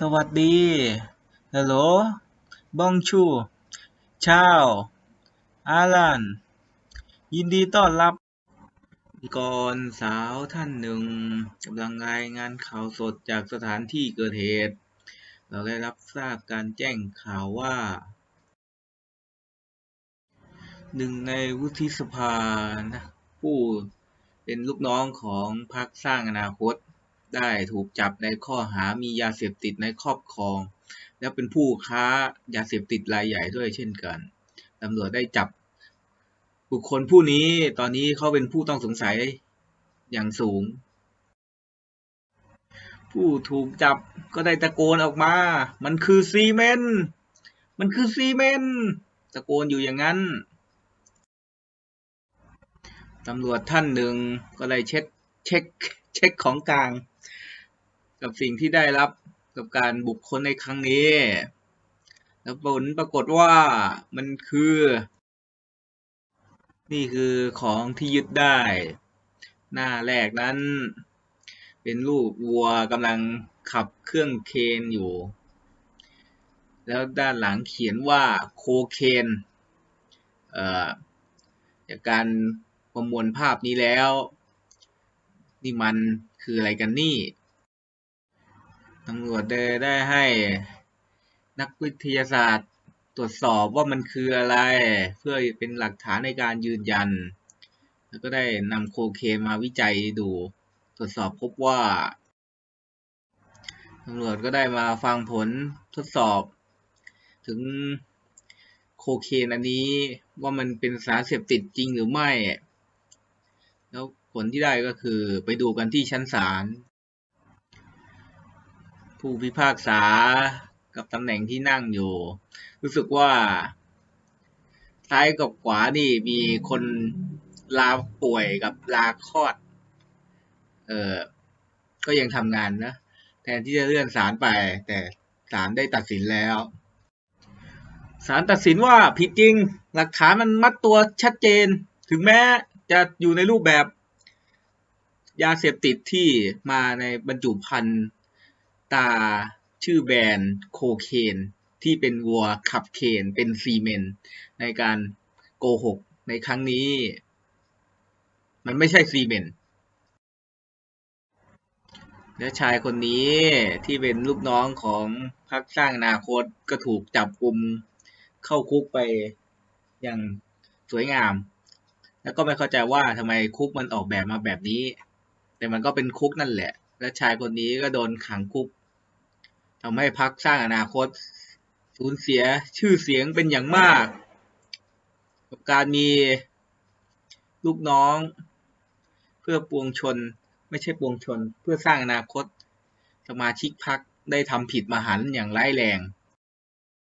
สวัสดีฮัลโหลบองชูชาวอาลันยินดีต้อนรับก่อนสาวท่านหนึ่งกำลังรายงานข่าวสดจากสถานที่เกิดเหตุ เราได้รับทราบการแจ้งข่าวว่า หนึ่งในวุฒิสภานะผู้เป็นลูกน้องของพรรคสร้างอนาคต ได้ถูกจับในข้อหามียาเสพติดในครอบครอง และเป็นผู้ค้ายาเสพติดรายใหญ่ด้วยเช่นกันตำรวจได้จับบุคคลผู้นี้ตอนนี้เขาเป็นผู้ต้องสงสัยอย่างสูง ผู้ถูกจับก็ได้ตะโกนออกมา มันคือซีเมนมันคือซีเมนตะโกนอยู่อย่างนั้นตำรวจท่านหนึ่งก็เลยเช็คเช็ค เช็คของกลาง กับสิ่งที่ได้รับกับการบุคคลในครั้งนี้ แล้วผลปรากฏว่ามันคือ นี่คือของที่ยึดได้ หน้าแรกนั้น เป็นรูปวัวกำลังขับเครื่องเคนอยู่ แล้วด้านหลังเขียนว่าโคเคนเอ่อจากการประมวลภาพนี้แล้ว นี่มันคืออะไรกันนี่ตำรวจได้ได้ให้ นักวิทยาศาสตร์ตรวจสอบว่ามันคืออะไร เพื่อเป็นหลักฐานในการยืนยัน แล้วก็ได้นำโคเคนมาวิจัยดู ตรวจสอบพบว่าตำรวจก็ได้มาฟังผลทดสอบ ถึงโคเคนอันนี้ว่ามันเป็นสารเสพติดจริงหรือไม่ แล้ว ผลที่ได้ก็คือไปดูกันที่ชั้นศาลผู้พิพากษากับตำแหน่งที่นั่งอยู่ รู้สึกว่า ซ้ายกับขวานี่มีคนลาป่วยกับลาคลอด เออก็ยังทำงานนะ แทนที่จะเลื่อนศาลไป แต่ศาลได้ตัดสินแล้วศาลตัดสินว่าผิดจริง หลักฐานมันมัดตัวชัดเจน ถึงแม้จะอยู่ในรูปแบบ ยาเสพติดที่มาในบรรจุภัณฑ์ตาชื่อแบรนด์โคเคนที่เป็นวัวขับเคนเป็นซีเมนต์ในการโกหกในครั้งนี้ มันไม่ใช่ซีเมนต์และชายคนนี้ที่เป็นลูกน้องของพรรคสร้างอนาคตก็ถูกจับกลุ่มเข้าคุกไปอย่างสวยงาม แล้วก็ไม่เข้าใจว่าทำไมคุกมันออกแบบมาแบบนี้ แต่มันก็เป็นคุกนั่นแหละ และชายคนนี้ก็โดนขังคุกทำให้พรรคสร้างอนาคต สูญเสียชื่อเสียงเป็นอย่างมาก กับการมีลูกน้อง เพื่อปวงชน ไม่ใช่ปวงชน เพื่อสร้างอนาคต สมาชิกพรรคได้ทำผิดมหันต์อย่างร้ายแรง